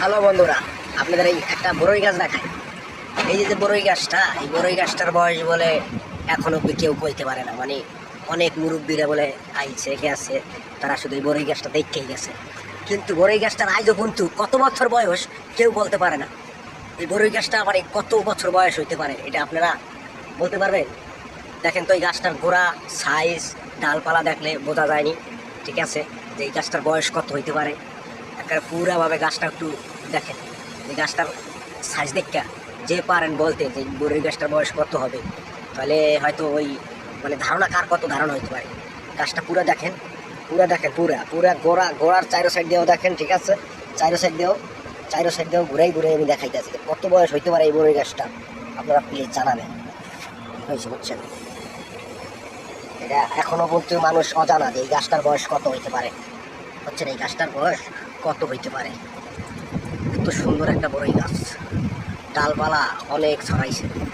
Hello বন্ধুরা, আপনাদের এই একটা বড়ই গাছ দেখায় এই যে বড়ই গাছটা, এই বড়ই গাছটার বয়স বলে এখন অব্দি কেউ বলতে পারে না। মানে অনেক মুরব্বীরা বলে আইছে গেছে তারা শুধু এই বড়ই গাছটা দেখতেই গেছে। কিন্তু বড়ই গাছটার আজও কিন্তু কত বছর বয়স কেউ বলতে পারে না। এই বড়ই গাছটা মানে কত বছর বয়স হইতে পারে, এটা আপনারা বলতে পারবেন? দেখেন তো এই গাছটার গোড়া সাইজ ডালপালা দেখলে বোঝা যায়নি, ঠিক আছে? যে এই গাছটার বয়স কত হইতে পারে? পুরাভাবে গাছটা একটু দেখেন। এই গাছটার সাইজ দেখা যে পারেন বলতে যে বড়ই গাছটার বয়স কত হবে। তাহলে হয়তো ওই মানে ধারণা কার কত ধারণা হইতে পারে। গাছটা পুরো দেখেন পুরো দেখেন, পুরা পুরা গোড়া, গোড়ার চারো সাইড দিয়েও দেখেন, ঠিক আছে? চারো সাইড দিয়েও, চারো সাইড দিয়েও ঘুরাই ঘুরে আমি দেখাইতেছি কত বয়স হইতে পারে এই বড়ই গাছটা? আপনারা প্লিজ জানাবেন। হয়েছে বুঝছেন? এটা এখনও পর্যন্ত মানুষ অজানা যে এই গাছটার বয়স কত হইতে পারে। হচ্ছে এই গাছটার বয়স কত হইতে পারে? এত সুন্দর একটা বড়ই গাছ। ডালপালা অনেক ছড়াইছে।